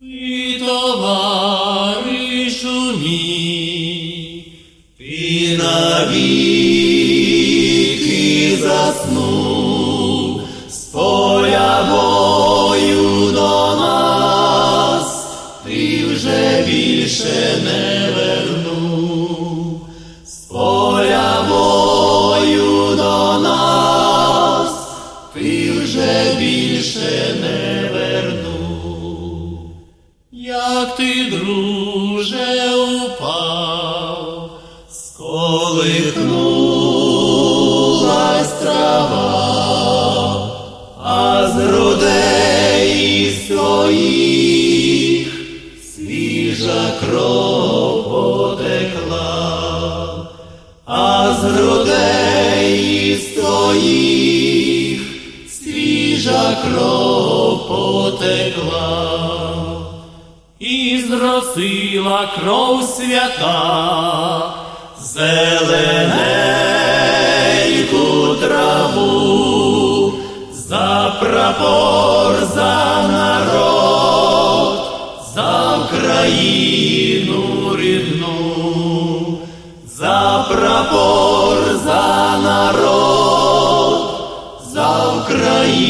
І товаришу мій, ти навіки заснув, з бою до нас, ти вже більше не вернув, з бою до нас, ти вже більше не вернув. Як ти, друже, упав, сколихнулась трава, а з грудей своїх свіжа кров потекла, а з грудей своїх свіжа кров потекла зросила кров свята, зелененьку траву, за прапор, за народ, за Україну рідну, за прапор, за народ, за Україну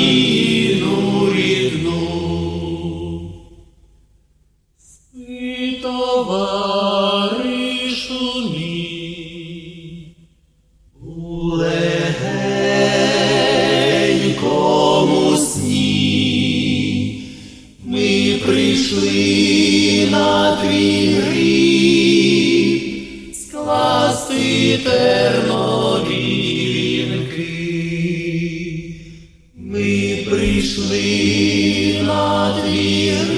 прийшли на твій скласти. Ми прийшли на твій